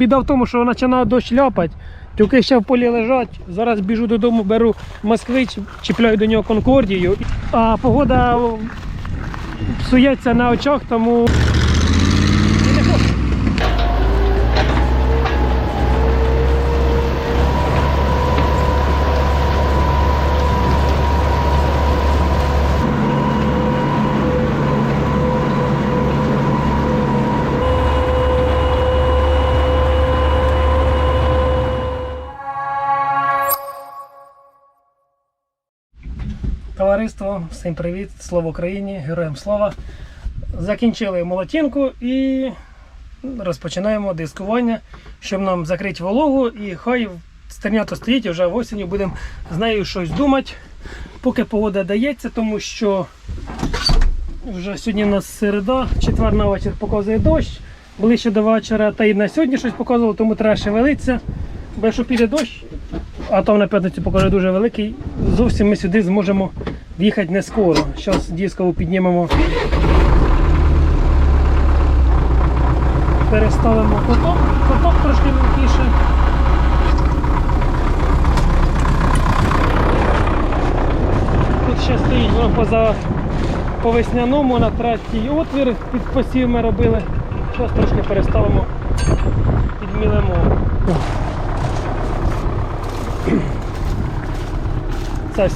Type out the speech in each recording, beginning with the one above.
Біда в тому, що починає дощ ляпати, тюки ще в полі лежать. Зараз біжу додому, беру москвич, чіпляю до нього конкордію. А погода псується на очах, тому. Товариство, всім привіт! Слава Україні! Героям слава! Закінчили молотінку і розпочинаємо дискування, щоб нам закрити вологу і хай стернято стоїть вже осінню будемо з нею щось думати, поки погода дається, тому що вже сьогодні у нас середа, четвер на вечір показує дощ, ближче до вечора, та й на сьогодні щось показувало, тому треба шевелитися. Бо якщо піде дощ, а там на п'ятницю покаже дуже великий, зовсім ми сюди зможемо в'їхати не скоро. Зараз дискову піднімемо. Переставимо куток, куток трошки високіше. Тут ще стоїть воно поза по весняному на третій отвір під посів ми робили. Зараз трошки переставимо, підмілимо. Це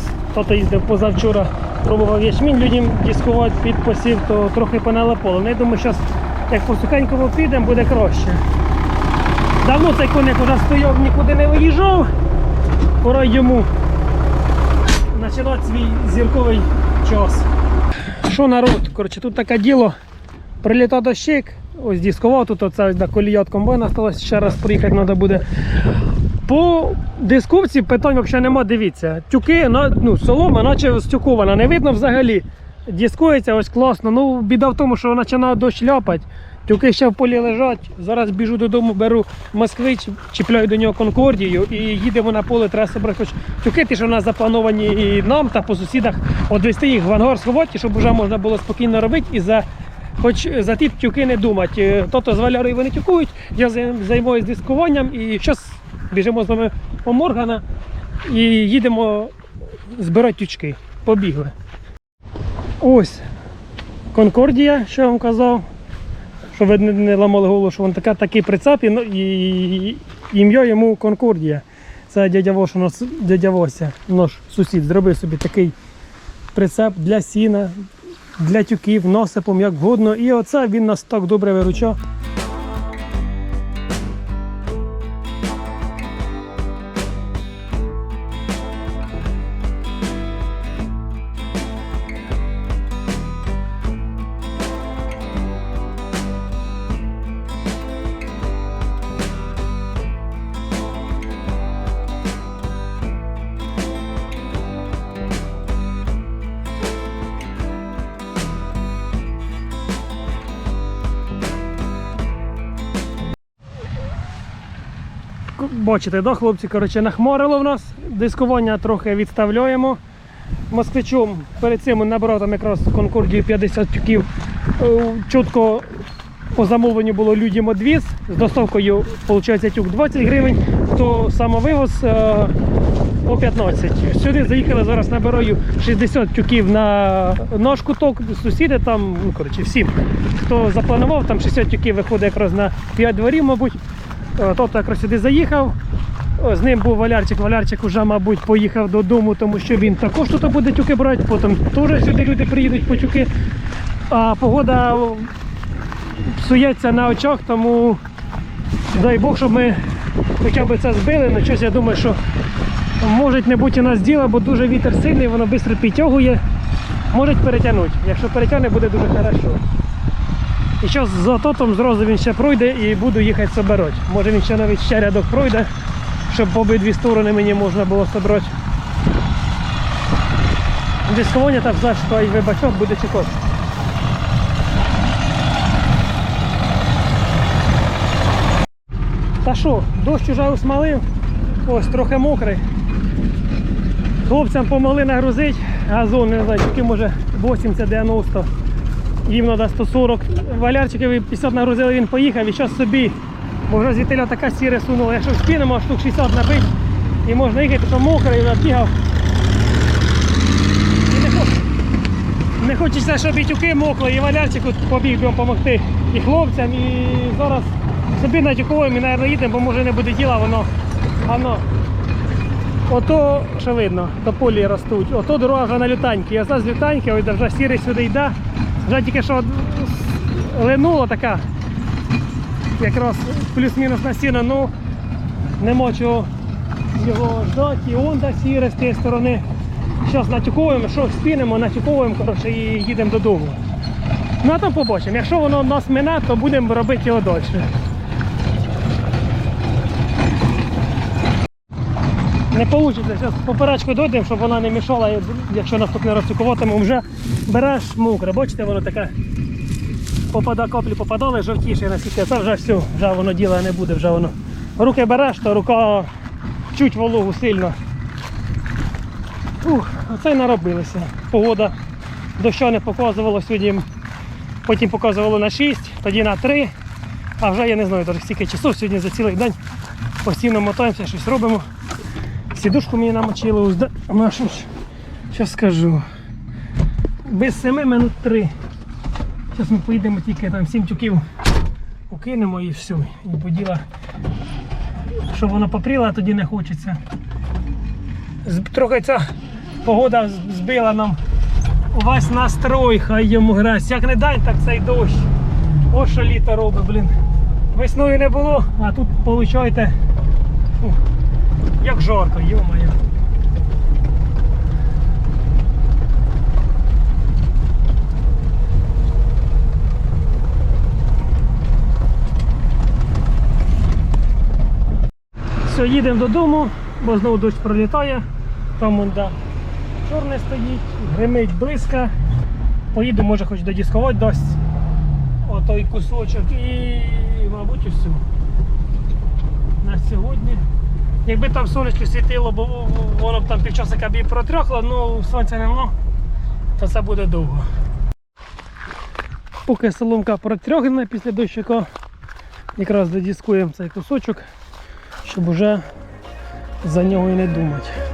хто їздив позавчора, пробував ячмінь людям дискувати під посів, то трохи понелепало. Ну, Я думаю, зараз як по сухенькому підемо, буде краще. Давно цей коник вже стояв, нікуди не виїжджав. Пора йому починати свій зірковий час. Що народ? Коротше, тут таке діло. Прилітав дощик, ось дискував, тут на колія від комбайна осталось, ще раз приїхати треба буде. По дисковці питань взагалі нема, дивіться. Тюки, ну, солома, наче стюкована, не видно взагалі. Дискується ось класно. Ну, біда в тому, що починає дощ ляпати. Тюки ще в полі лежать. Зараз біжу додому, беру москвич, чіпляю до нього конкордію і їдемо на поле, треба собрати хоч тюки, ті, що в нас заплановані і нам та по сусідах, одвести їх в ангар сховати, щоб вже можна було спокійно робити і за. Хоч за ті тюки не думати. Тобто з Валярою вони тюкують, я зай- займаюся дискуванням і зараз біжимо з вами по Моргана і їдемо збирати тючки. Побігли. Ось Конкордія, що я вам казав. Щоб ви не, ламали голову, що він така, такий прицеп і, ну, і ім'я йому Конкордія. Це дядя Воша, наш, дядя Вося, наш сусід, зробив собі такий прицеп для сіна, для тюків, насипом, як вгодно. І оце він нас так добре виручав. Бачите, да, хлопці, коротше, нахмарило в нас. Дискування трохи відставляємо. Москвичом перед цим набрав там якраз Конкордію 50 тюків. Е, Чітко по замовленню було людям одвіз. З доставкою виходить тюк 20 гривень, то самовивоз е, по 15. Сюди заїхали, зараз набираю 60 тюків на наш куток, сусіди там, ну коротше, всім. Хто запланував, там 60 тюків виходить якраз на 5 дворів, мабуть. Е, Тобто якраз сюди заїхав. З ним був Валярчик. Валярчик вже, мабуть, поїхав додому, тому що він також тут буде тюки брати. Потім теж сюди люди приїдуть по тюки. А погода псується на очах, тому дай Бог, щоб ми хоча б це збили. Ну, щось я думаю, що може не бути у нас діла, бо дуже вітер сильний, воно швидко підтягує. Можуть перетягнути. Якщо перетягне, буде дуже хорошо. І зараз з ототом зразу він ще пройде і буду їхати собирати. Може він ще навіть ще рядок пройде, щоб по обидві сторони мені можна було собрати. Дискування так за що і вибачок буде чекати. Та що, дощ уже усмалив, ось трохи мокрий. Хлопцям помогли нагрузити, газон, не знаю, тільки може 80-90. Їм треба 140. Валярчикові 50 нагрузили, він поїхав і зараз собі Бо вже звідти така сіре сунула. Якщо спінемо, штук 60 набить і можна їхати, що мокрий, набігав. І не, хо... не хочеться, щоб і тюки мокли, і валярчику побіг би допомогти і хлопцям, і зараз собі на тюкової ми, мабуть, їдемо, бо може не буде діла, воно. воно. Ото, що видно, тополі ростуть. Ото дорога вже на лютаньки. Я з лютаньки, ось вже сірий сюди йде. Вже тільки що линула така. Якраз плюс-мінус на сіно, ну не чого його ждати. І он да сіре з тієї сторони. Зараз натюковуємо, що спінемо, натюковуємо коротше, і їдемо додому. Ну а там побачимо. Якщо воно нас мине, то будемо робити його далі. Не вийде. Зараз поперечку дойдемо, щоб вона не мішала, якщо наступний раз цукуватимемо, вже береш мокре. Бачите, воно таке попада, каплі попадали, жовтіше наскільки. Це вже все, вже воно діла не буде, вже воно. Руки береш, то рука чуть вологу сильно. Ух, оце й наробилося. Погода дощу не показувало сьогодні. Потім показувало на 6, тоді на 3. А вже я не знаю скільки часов сьогодні за цілий день постійно мотаємося, щось робимо. Сідушку мені намочили, узда... ну, що скажу. Без 7 минут 3. Зараз ми поїдемо тільки там 7 тюків укинемо і все. І поділа, щоб воно попріло, тоді не хочеться. Трохи ця погода збила нам увесь настрой, хай йому грась. Як не дань, так цей дощ. Ось що літо робить, блін. Весною не було, а тут получайте. Як жарко, йо-моє. Все, їдемо додому, бо знову дощ пролітає. Там вон, да, чорне стоїть, гримить близько. Поїду, може хоч додіскувати дасть отой кусочок і, мабуть, і все. На сьогодні. Якби там сонечко світило, бо воно б там півчасика б і протряхло, ну сонця нема, то це буде довго. Поки соломка протрьохна після дощика, якраз додіскуємо цей кусочок, щоб уже за нього і не думати.